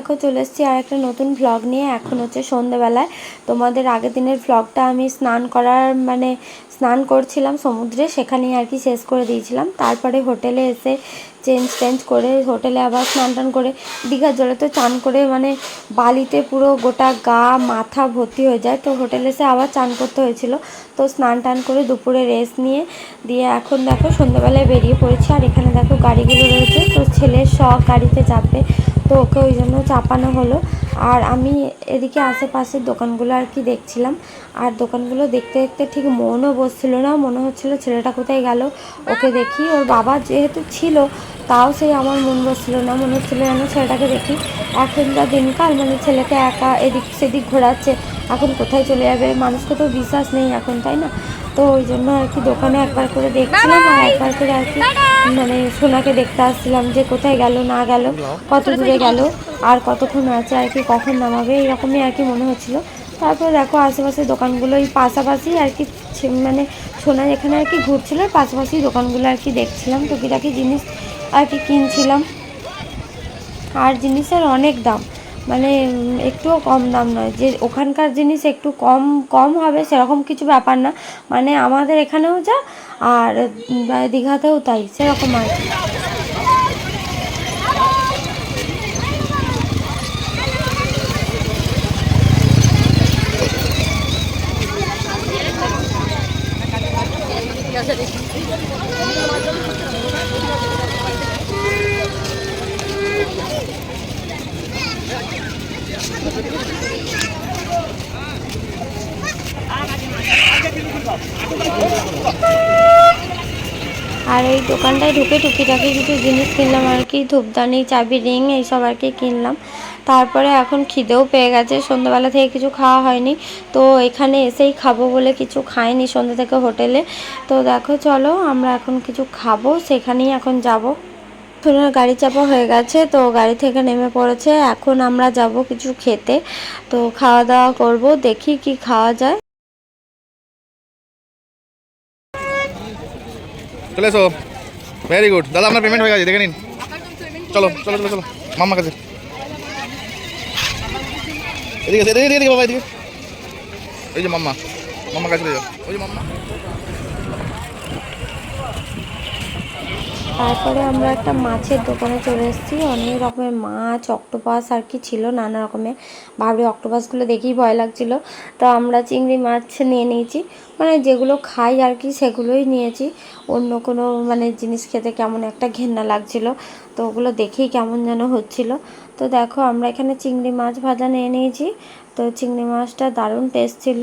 দেখো, চলে এসেছি আর একটা নতুন ভ্লগ নিয়ে। এখন হচ্ছে সন্ধেবেলায় তোমাদের আগের দিনের ভ্লগটা আমি স্নান করার মানে স্নান করছিলাম সমুদ্রে, সেখানেই আর কি শেষ করে দিয়েছিলাম। তারপরে হোটেলে এসে চেঞ্জ টেঞ্জ করে হোটেলে আবার স্নান টান করে দীঘার জলে তো চান করে মানে বালিতে পুরো গোটা গা, মাথা ভর্তি হয়ে যায়। তো হোটেলে এসে আবার চান করতে হয়েছিল। তো স্নান টান করে দুপুরে রেস্ট নিয়ে দিয়ে এখন দেখো সন্ধ্যাবেলায় বেরিয়ে পড়েছি। আর এখানে দেখো গাড়িগুলো রয়েছে। তো ছেলের শখ গাড়িতে চাপবে তো ওকে ওই জন্য চাপানো হলো। আর আমি এদিকে আশেপাশের দোকানগুলো আর কি দেখছিলাম। আর দোকানগুলো দেখতে দেখতে ঠিক মনও বসছিল না মনে হচ্ছিল ছেলেটা কোথায় গেল ওকে দেখি। ওর বাবা যেহেতু ছিল তাও সেই আমার মন বসছিল না মনে হচ্ছিল যেন ছেলেটাকে দেখি। এখনকার দিনকাল মানে ছেলেকে একা এদিক সেদিক ঘোরাচ্ছে এখন কোথায় চলে যাবে? মানুষকে তো বিশ্বাস নেই এখন তাই না? তো ওই জন্য আর কি দোকানে একবার করে দেখছিলাম আর একবার করে আর কি মানে সোনাকে দেখতে আসছিলাম যে কোথায় গেল না গেল কত দূরে গেল আর কতক্ষণ আছে আর কি কখন নামাবে, এরকমই আর কি মনে হচ্ছিল। তারপরে দেখো আশেপাশে দোকানগুলো এই পাশাপাশি আর কি মানে সোনা যেখানে আর কি ঘুরছিল পাশাপাশি দোকানগুলো আর কি দেখছিলাম, টুকিটাকি জিনিস আর কি কিনছিলাম। আর জিনিসের অনেক দাম মানে একটুও কম দাম নয়। যে ওখানকার জিনিস একটু কম কম হবে সেরকম কিছু ব্যাপার না। মানে আমাদের এখানেও যা, আর দীঘাতেও তাই, সেরকম আর আর এই দোকানটায় ঢুকে টুকিটাকি কিছু জিনিস কিনলাম আর কি, ধূপদানি, চাবি, রিং এইসব আর কি কিনলাম। তারপরে এখন খিদেও পেয়ে গেছে, সন্ধ্যাবেলা থেকে কিছু খাওয়া হয়নি। তো এখানে এসেই খাব বলে কিছু খাইনি সন্ধ্যা থেকে হোটেলে। তো দেখো চলো, আমরা এখন কিছু খাব, সেখানেই এখন যাব। সোনার গাড়ি চাপা হয়ে গেছে, তো গাড়ি থেকে নেমে পড়েছে। এখন আমরা যাব কিছু খেতে। তো খাওয়া দাওয়া করব, দেখি কি খাওয়া যায়। চলে এসো ভেরি গুড দাদা, আপনার পেমেন্ট হয়ে গেছে, দেখে নিন। চলো চলো চলো চলো। মাম্মা কাছে। এদিকে এদিকে এদিকে বাবা, এদিকে। ওই যে মাম্মা মাম্মা কাছে যাও। ওই যে মাম্মা। তারপরে আমরা একটা মাছের দোকানে চলে এসেছি। অনেক রকমের মাছ অক্টোপাস আর কি ছিল, নানা রকমের। ভাবি অক্টোপাসগুলো দেখেই ভয় লাগছিল। তো আমরা চিংড়ি মাছ নিয়ে নিয়েছি। মানে যেগুলো খাই আর কি, সেগুলোই নিয়েছি। অন্য কোনো মানে জিনিস খেতে কেমন একটা ঘেন্না লাগছিল। তো ওগুলো দেখেই কেমন যেন হচ্ছিল। তো দেখো, আমরা এখানে চিংড়ি মাছ ভাজা নিয়ে নিয়েছি। তো চিংড়ি মাছটা দারুণ টেস্ট ছিল।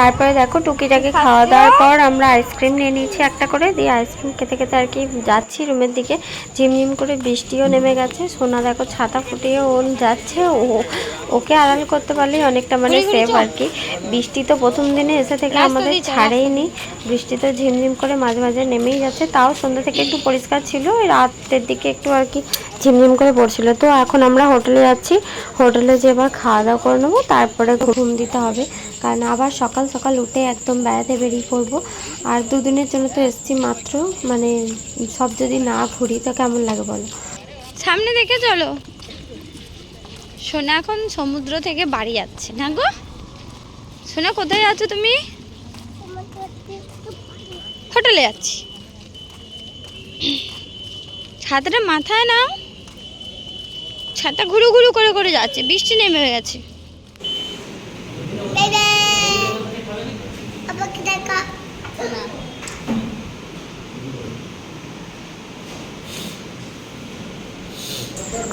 তারপরে দেখো টুকিটাকি খাওয়া দাওয়ার পর আমরা আইসক্রিম নিয়ে নিয়েছি একটা করে। দিয়ে আইসক্রিম খেতে খেতে আর কি যাচ্ছি রুমের দিকে। ঝিমঝিম করে বৃষ্টিও নেমে গেছে। সোনা দেখো ছাতা ফুটিয়ে ও যাচ্ছে। ও ওকে আড়াল করতে পারলেই অনেকটা মানে সেফ আর কি। বৃষ্টি তো প্রথম দিনে এসে থেকে আমাদের ছাড়েইনি। বৃষ্টি তো ঝিমঝিম করে মাঝে মাঝে নেমেই যাচ্ছে। তাও সন্ধ্যা থেকে একটু পরিষ্কার ছিল। রাতের দিকে একটু আর কি ঝিমঝিম করে পড়ছিল। তো এখন আমরা হোটেলে যাচ্ছি। হোটেলে যে এবার খাওয়া দাওয়া করে নেব, তারপরে ঘুম দিতে হবে। কারণ আবার সকাল সকাল উঠে একদম বেড়াতে বেরিয়ে পড়ব। আর দুদিনের জন্য তো এসছি মাত্র। মানে সব যদি না ঘুরি, তো কেমন লাগে বলো? সামনে দেখে চলো। সোনা এখন সমুদ্র থেকে বাড়ি যাচ্ছে, না গো? সোনা, কোথায় যাচ্ছ তুমি? হোটেলে যাচ্ছি। ছাতাটা মাথায় নাও। ছাতা ঘুরু ঘুরু করে করে যাচ্ছে বৃষ্টি নেমে গেছে।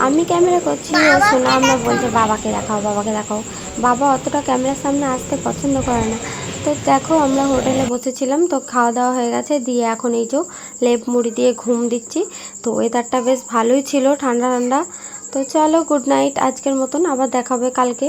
আমি ক্যামেরা করছি শোনা আমরা বলছে বাবাকে দেখাও বাবাকে দেখাও। বাবা অতটা ক্যামেরার সামনে আসতে পছন্দ করে না। তো দেখো আমরা হোটেলে বসেছিলাম তো খাওয়া দাওয়া হয়ে গেছে দিয়ে এখন এই যে লেপ মুড়ি দিয়ে ঘুম দিচ্ছি। তো ওয়েদারটা বেশ ভালোই ছিল ঠান্ডা ঠান্ডা। তো চলো গুড নাইট আজকের মতন আবার দেখাবে কালকে।